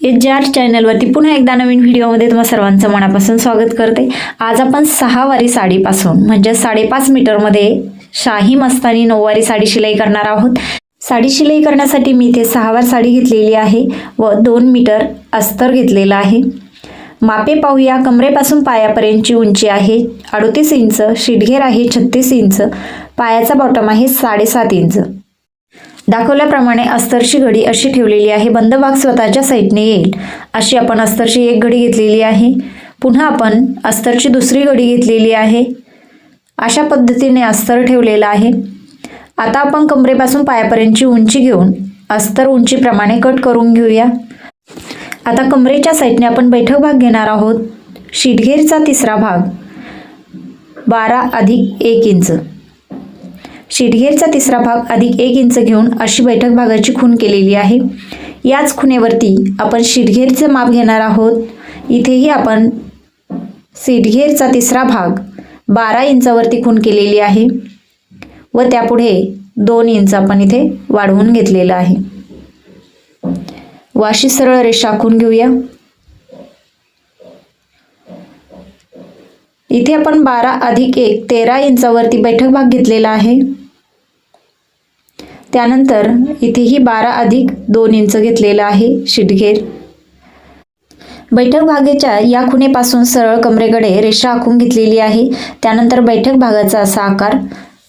H J R चॅनलवरती पुन्हा एकदा नवीन व्हिडिओमध्ये तुम्हा सर्वांचं मनापासून स्वागत करते. आज आपण सहावारी साडीपासून म्हणजे साडेपाच मीटरमध्ये शाही मस्तानी नऊवारी साडी शिलाई करणार आहोत. साडी शिलाई करण्यासाठी मी इथे सहावार साडी घेतलेली आहे व दोन मीटर अस्तर घेतलेलं आहे. मापे पाहूया. कमरेपासून पायापर्यंतची उंची आहे अडोतीस इंच शिडघेर आहे छत्तीस इंच पायाचा बॉटम आहे साडेसात इंच. दाखवल्याप्रमाणे अस्तरची घडी अशी ठेवलेली आहे. बंद भाग स्वतःच्या साईडने येईल. अशी आपण अस्तरची एक घडी घेतलेली आहे. पुन्हा आपण अस्तरची दुसरी घडी घेतलेली आहे. अशा पद्धतीने अस्तर ठेवलेलं आहे. आता आपण कमरेपासून पायापर्यंतची उंची घेऊन अस्तर उंचीप्रमाणे कट करून घेऊया. आता कमरेच्या साईडने आपण बैठक भाग घेणार आहोत. शिटघेरचा तिसरा भाग बारा अधिक एक इंच. शिटघेरचा तिसरा भाग अधिक एक इंच घेऊन अशी बैठक भागाची खून केलेली आहे. याच खुणेवरती आपण शिटघेरचं माप घेणार आहोत. इथेही आपण शिटघेरचा तिसरा भाग बारा इंचावरती खून केलेली आहे व त्यापुढे दोन इंच आपण इथे वाढवून घेतलेलं आहे. वाशी सरळ रेषा आखून घेऊया. इथे आपण बारा अधिक एक तेरा इंचावरती बैठक भाग घेतलेला आहे. त्यानंतर इथेही बारा अधिक दोन इंच घेतलेला आहे शिटघेर. बैठक भागेच्या या खुणेपासून सरळ कमरेकडे रेषा आखून घेतलेली आहे. त्यानंतर बैठक भागाचा असा आकार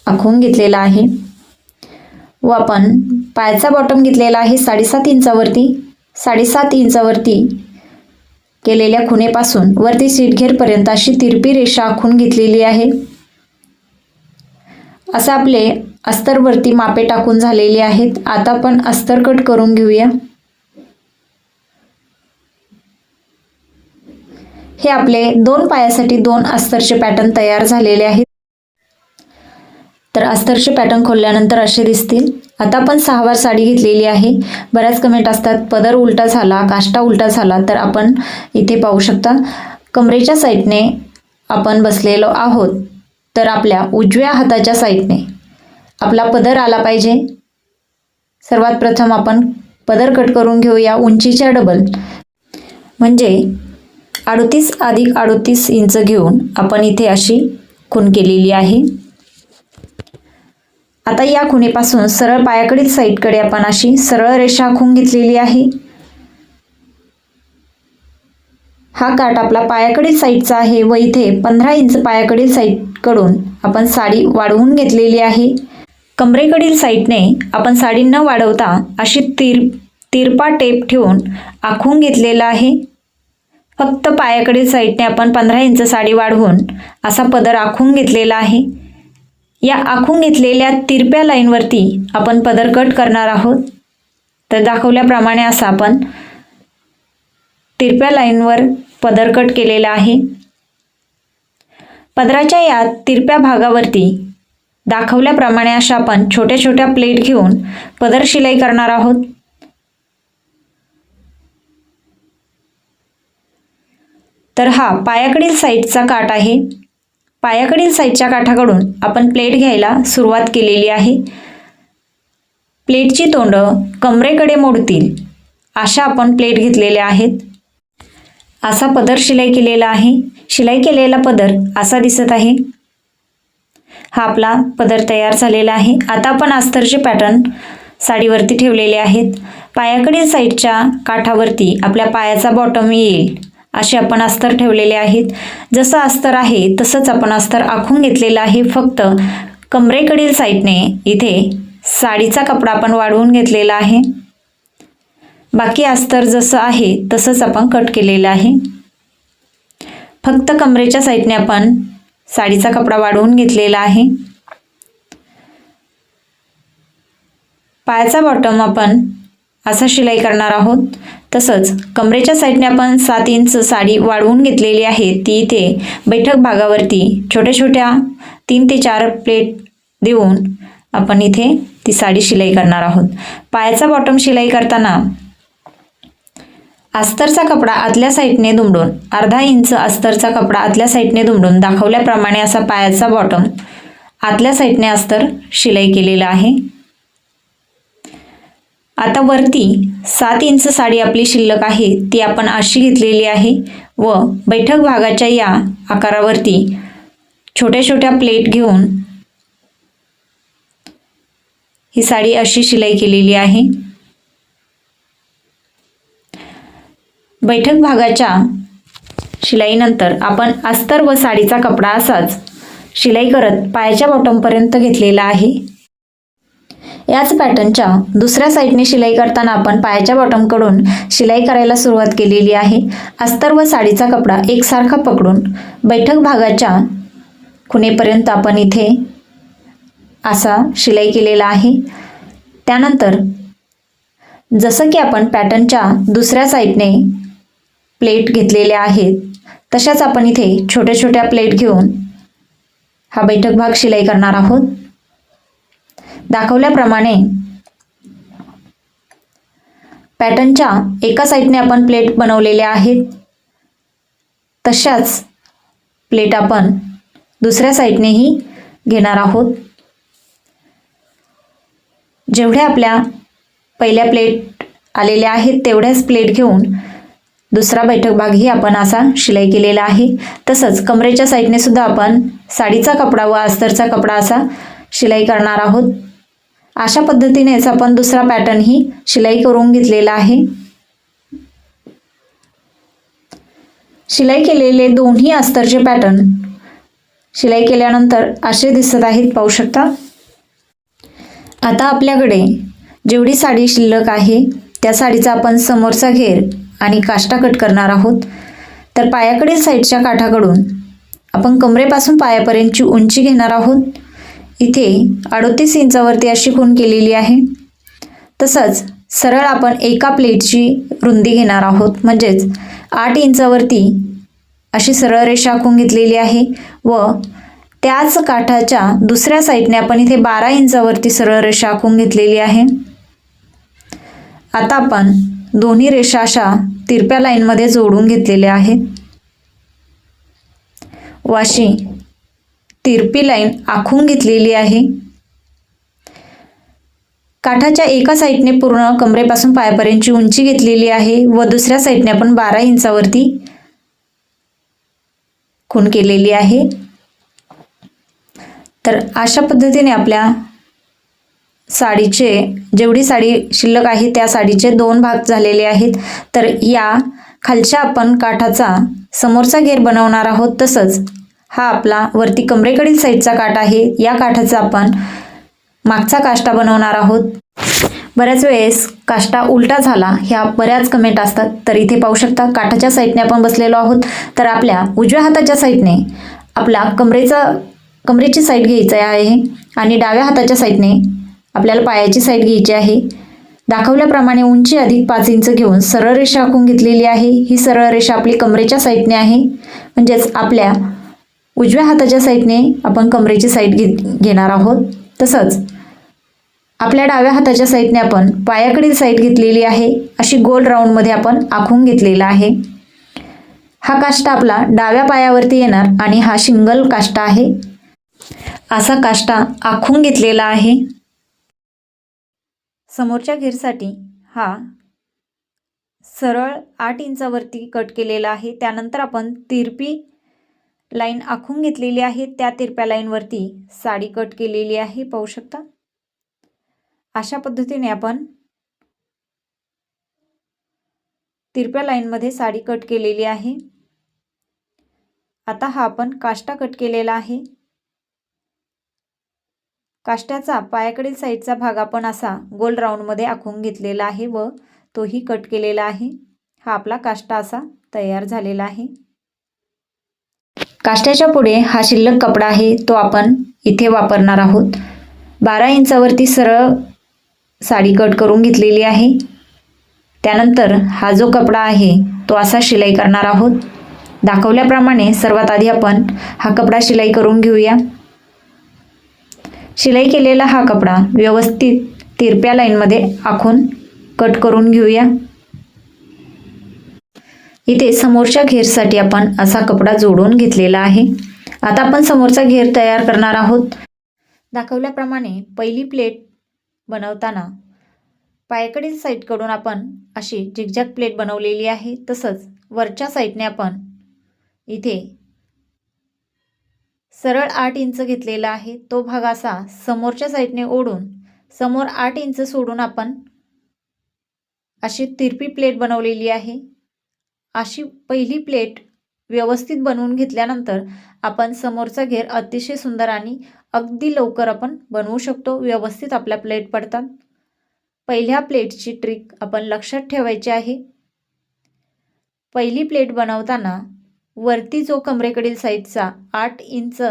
आखून घेतलेला आहे. व आपण पायाचा बॉटम घेतलेला आहे साडेसात इंचावरती. साडेसात इंचावरती केलेल्या खुणेपासून वरती सीटघेरपर्यंत अशी तिरपी रेषा आखून घेतलेली आहे. असं आपले अस्तरवरती मापे टाकून झालेले आहेत. आता आपण अस्तर कट करून घेऊया. हे आपले दोन पायासाठी दोन अस्तरचे पॅटर्न तयार झालेले आहेत. तर अस्तरचे पॅटर्न खोलल्यानंतर असे दिसतील. आता आपण सहावार साडी घेतलेली आहे. बऱ्याच कमेंट असतात पदर उलटा झाला काष्टा उलटा झाला तर आपण इथे पाहू शकता. कमरेच्या साईडने आपण बसलेलो आहोत तर आपल्या उजव्या हाताच्या साईडने आपला पदर आला पाहिजे. सर्वात प्रथम आपण पदर कट करून घेऊया उंचीच्या डबल म्हणजे अडतीस अधिक अडतीस इंच घेऊन आपण इथे अशी खून केलेली आहे. आता या खुणेपासून सरळ पायाकडील साईडकडे आपण अशी सरळ रेषा आखून घेतलेली आहे. हा काट आपला पायाकडील साईडचा आहे व इथे पंधरा इंच पायाकडील साईडकडून आपण साडी वाढवून घेतलेली आहे. कमरेकडील साईडने आपण साडी न वाढवता अशी तिर तिरपा टेप ठेवून आखून घेतलेला आहे. फक्त पायाकडील साईडने आपण पंधरा इंच साडी वाढवून असा पदर आखून घेतलेला आहे. या आखून घेतलेल्या तिरप्या लाईनवरती आपण पदर कट करणार आहोत. तर दाखवल्याप्रमाणे असं आपण तिरप्या लाईनवर पदर कट केलेला आहे. पदराच्या या तिरप्या भागावरती दाखवल्याप्रमाणे अशा आपण छोट्या छोट्या प्लेट घेऊन पदर शिलाई करणार आहोत. तर हा पायाकडील साईडचा काट आहे. पायाकडील साईडच्या काठाकडून आपण प्लेट घ्यायला सुरुवात केलेली आहे. प्लेटची तोंडं कमरेकडे मोडतील अशा आपण प्लेट घेतलेल्या आहेत. असा पदर शिलाई केलेला आहे. शिलाई केलेला पदर असा दिसत आहे. हा आपला पदर तयार झालेला आहे. आता आपण अस्तरचे पॅटर्न साडीवरती ठेवलेले आहेत. पायाकडील साईडच्या काठावरती आपल्या पायाचा बॉटम येईल. असे आपण अस्तर ठेवलेले आहेत. जसं अस्तर आहे तसंच आपण अस्तर आखून घेतलेलं आहे. फक्त कमरेकडील साईडने इथे साडीचा कपडा आपण वाढवून घेतलेला आहे. बाकी अस्तर जसं आहे तसंच आपण कट केलेलं आहे. फक्त कमरेच्या साईडने आपण साडीचा कपडा वाढवून घेतलेला आहे. पायाचा बॉटम आपण असा शिलाई करणार आहोत. तसंच कमरेच्या साईडने आपण सात इंच साडी वाढवून घेतलेली आहे ती इथे बैठक भागावरती छोट्या छोट्या तीन ते चार प्लेट देऊन आपण इथे ती साडी शिलाई करणार आहोत. पायाचा बॉटम शिलाई करताना अस्तरचा कपडा आतल्या साईडने दुमडून अर्धा इंच अस्तरचा कपडा आतल्या साईडने दुमडून दाखवल्याप्रमाणे असा पायाचा बॉटम आतल्या साईडने अस्तर शिलाई केलेला आहे. आता वरती सात इंच साडी आपली शिल्लक आहे ती आपण अशी घेतलेली आहे व बैठक भागाच्या या आकारावरती छोट्या छोट्या प्लेट घेऊन ही साडी अशी शिलाई केलेली आहे. बैठक भागाच्या शिलाईनंतर आपण अस्तर व साडीचा कपडा असाच शिलाई करत पायाच्या बॉटमपर्यंत घेतलेला आहे. याच पॅटर्नच्या दुसऱ्या साईडने शिलाई करताना आपण पायाच्या बॉटमकडून शिलाई करायला सुरुवात केलेली आहे. अस्तर व साडीचा कपडा एकसारखा पकडून बैठक भागाच्या खुणेपर्यंत आपण इथे असा शिलाई केलेला आहे. त्यानंतर जसं की आपण पॅटर्नच्या दुसऱ्या साईडने प्लेट घेतलेल्या आहेत तशाच आपण इथे छोट्या छोट्या प्लेट घेऊन हा बैठक भाग शिलाई करणार आहोत. दाखवल्याप्रमाणे पॅटर्नच्या एका साईडने आपण प्लेट बनवलेल्या आहेत. तशाच प्लेट आपण दुसऱ्या साईडनेही घेणार आहोत. जेवढ्या आपल्या पहिल्या प्लेट आलेल्या आहेत तेवढ्याच प्लेट घेऊन दुसरा बैठक भागही आपण असा शिलाई केलेला आहे. तसंच कमरेच्या साईडने सुद्धा आपण साडीचा कपडा व अस्तरचा कपडा असा शिलाई करणार आहोत. अशा पद्धतीनेच आपण दुसरा पॅटर्नही शिलाई करून घेतलेला आहे. शिलाई केलेले दोन्ही अस्तरचे पॅटर्न शिलाई केल्यानंतर असे दिसत आहेत पाहू शकता. आता आपल्याकडे जेवढी साडी शिल्लक आहे त्या साडीचा आपण समोरचा घेर आणि काष्टा कट करणार आहोत. तर पायाकडील साईडच्या काठाकडून आपण कमरेपासून पायापर्यंतची उंची घेणार आहोत. इथे अडोतीस इंचावरती अशी खूण केलेली आहे. तसंच सरळ आपण एका प्लेटची रुंदी घेणार आहोत. म्हणजेच आठ इंचावरती अशी सरळ रेषा आखून घेतलेली आहे व त्याच काठाच्या दुसऱ्या साईडने आपण इथे बारा इंचावरती सरळ रेषा आखून घेतलेली आहे. आता आपण दोन्ही रेषा अशा तिरप्या लाईनमध्ये जोडून घेतलेल्या आहेत. वाशी तिरपी लाईन आखून घेतलेली आहे. काठाच्या एका साईडने पूर्ण कमरेपासून पायापर्यंतची उंची घेतलेली आहे व दुसऱ्या साईडने आपण बारा इंचावरती खूण केलेली आहे. तर अशा पद्धतीने आपल्या साडीचे जेवढी साडी शिल्लक आहे त्या साडीचे दोन भाग झालेले आहेत. तर या खालच्या आपण काठाचा समोरचा घेर बनवणार आहोत तसंच हा आपला वरती कमरेकडील साईडचा काठ आहे. या काठाचा आपण मागचा काष्टा बनवणार आहोत. बऱ्याच वेळेस काष्टा उलटा झाला ह्या बऱ्याच कमेंट असतात. तर इथे पाहू शकता काठाच्या साईडने आपण बसलेलो आहोत. तर आपल्या उजव्या हाताच्या साईडने आपला कमरेचा कमरेची साईड घ्यायची आहे आणि डाव्या हाताच्या साईडने आपल्याला पायाची साईड घ्यायची आहे. दाखवल्याप्रमाणे उंची अधिक पाच इंच घेऊन सरळ रेषा आखून घेतलेली आहे. ही सरळ रेषा आपली कमरेच्या साईडने आहे. म्हणजेच आपल्या उजव्या हाताच्या साईडने आपण कमरेची साईड घे घेणार आहोत. तसंच आपल्या डाव्या हाताच्या साईडने आपण पायाकडील साईड घेतलेली आहे. अशी गोल राऊंडमध्ये आपण आखून घेतलेला आहे. हा काष्टा आपला डाव्या पायावरती येणार आणि हा शिंगल काष्टा आहे. असा काष्टा आखून घेतलेला आहे. समोरच्या घेरसाठी हा सरळ आठ इंचावरती कट केलेला आहे. त्यानंतर आपण तिरपी लाईन आखून घेतलेली आहे. त्या तिरप्या लाईनवरती साडी कट केलेली आहे. पाहू शकता? अशा पद्धतीने आपण तिरप्या लाईनमध्ये साडी कट केलेली आहे. आता हा आपण काष्टा कट केलेला आहे. काष्ट्याचा पायाकडील साईडचा भाग आपण असा गोल राऊंडमध्ये आखून घेतलेला आहे व तोही कट केलेला आहे. हा आपला काष्टा असा तयार झालेला आहे. काष्ट्याच्या पुढे हा शिल्लक कपडा आहे तो आपण इथे वापरणार आहोत. बारा इंचावरती सरळ साडी कट करून घेतलेली आहे. त्यानंतर हा जो कपडा आहे तो असा शिलाई करणार आहोत. दाखवल्याप्रमाणे सर्वात आधी आपण हा कपडा शिलाई करून घेऊया. शिलाई केलेला हा कपडा व्यवस्थित तिरप्या लाईनमध्ये आखून कट करून घेऊया. इथे समोरच्या घेरसाठी आपण असा कपडा जोडून घेतलेला आहे. आता आपण समोरचा घेर तयार करणार आहोत. दाखवल्याप्रमाणे पहिली प्लेट बनवताना पायाकडील साईडकडून आपण अशी झिगझॅग प्लेट बनवलेली आहे. तसंच वरच्या साईडने आपण इथे सरळ आठ इंच घेतलेला आहे. तो भाग असा समोरच्या साईडने ओढून समोर आठ इंच सोडून आपण अशी तिरपी प्लेट बनवलेली आहे. अशी पहिली प्लेट व्यवस्थित बनवून घेतल्यानंतर आपण समोरचा घेर अतिशय सुंदर आणि अगदी लवकर आपण बनवू शकतो. व्यवस्थित आपल्या प्लेट पडतात. पहिल्या प्लेटची ट्रिक आपण लक्षात ठेवायची आहे. पहिली प्लेट बनवताना वरती जो कमरेकडील साईडचा आठ इंच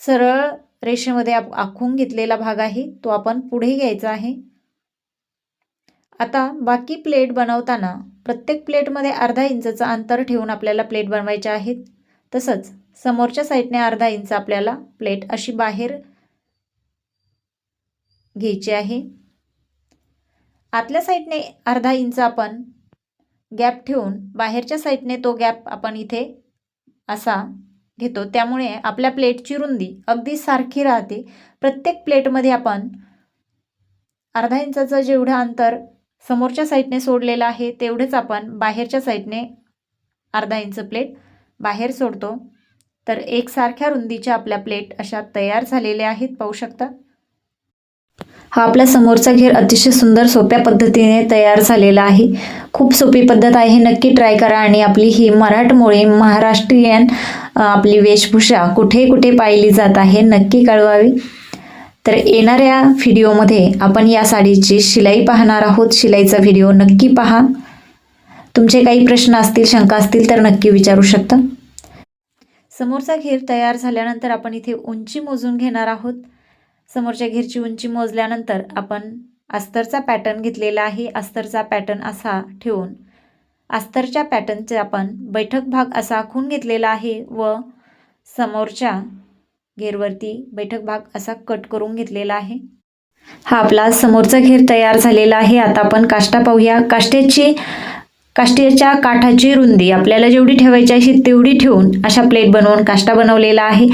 सरळ रेषेमध्ये आप आखून घेतलेला भाग आहे तो आपण पुढे घ्यायचा आहे. आता बाकी प्लेट बनवताना प्रत्येक प्लेटमध्ये अर्धा इंचचं अंतर ठेवून आपल्याला प्लेट बनवायच्या आहेत. तसंच समोरच्या साईडने अर्धा इंच आपल्याला प्लेट अशी बाहेर घ्यायची आहे. आतल्या साईडने अर्धा इंच आपण गॅप ठेवून बाहेरच्या साईडने तो गॅप आपण इथे असा घेतो. त्यामुळे आपल्या प्लेटची रुंदी अगदी सारखी राहते. प्रत्येक प्लेटमध्ये आपण अर्धा इंचाचं जेवढं अंतर समोरच्या साईडने सोडलेलं आहे तेवढेच आपण बाहेरच्या साईडने अर्धा इंच प्लेट बाहेर सोडतो. तर एकसारख्या रुंदीच्या आपल्या प्लेट अशा तयार झालेल्या आहेत पाहू शकता. हा आपल्या समोरचा घेर अतिशय सुंदर सोप्या पद्धतीने तयार झालेला आहे. खूप सोपी पद्धत आहे नक्की ट्राय करा आणि आपली ही मराठमोळी महाराष्ट्रीयन आपली वेशभूषा कुठे कुठे पाहिली जात आहे नक्की कळवावी. तर येणाऱ्या व्हिडिओमध्ये आपण या साडीची शिलाई पाहणार आहोत. शिलाईचा व्हिडिओ नक्की पहा. तुमचे काही प्रश्न असतील शंका असतील तर नक्की विचारू शकता. समोरचा घेर तयार झाल्यानंतर आपण इथे उंची मोजून घेणार आहोत. समोरच्या घेरची उंची मोजल्यानंतर आपण अस्तरचा पॅटर्न घेतलेला आहे. अस्तरचा पॅटर्न असा ठेवून अस्तरच्या पॅटर्नचे आपण बैठक भाग असा आखून घेतलेला आहे व समोरच्या घेरवरती बैठक भाग असा कट करून घेतलेला आहे. हा आपला समोरचा घेर तयार झालेला आहे. आता आपण काष्टा पाहूया. काष्ट्याची काष्ट्याच्या काठाची रुंदी. आपल्याला जेवढी ठेवायची आहे तेवढी ठेवून अशा प्लेट बनवून काष्टा बनवलेला आहे.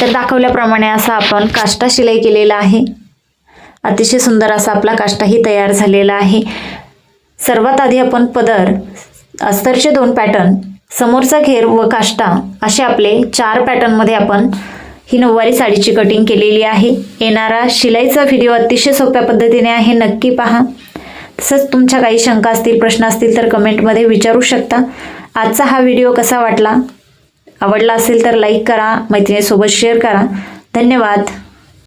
तर दाखवल्याप्रमाणे असा आपण काष्टा शिलाई केलेला आहे. अतिशय सुंदर असा आपला काष्टाही तयार झालेला आहे. सर्वात आधी आपण पदर अस्तरचे दोन पॅटर्न समोरचा घेर व काष्टा असे आपले चार पॅटर्नमध्ये आपण ही नऊवारी साडीची कटिंग केलेली आहे. येणारा शिलाईचा व्हिडिओ अतिशय सोप्या पद्धतीने आहे. नक्की पहा. तसंच तुमच्या काही शंका असतील प्रश्न असतील तर कमेंटमध्ये विचारू शकता. आजचा हा व्हिडिओ कसा वाटला? आवडला असेल तर लाईक करा. मैत्रिणीसोबत शेअर करा. धन्यवाद.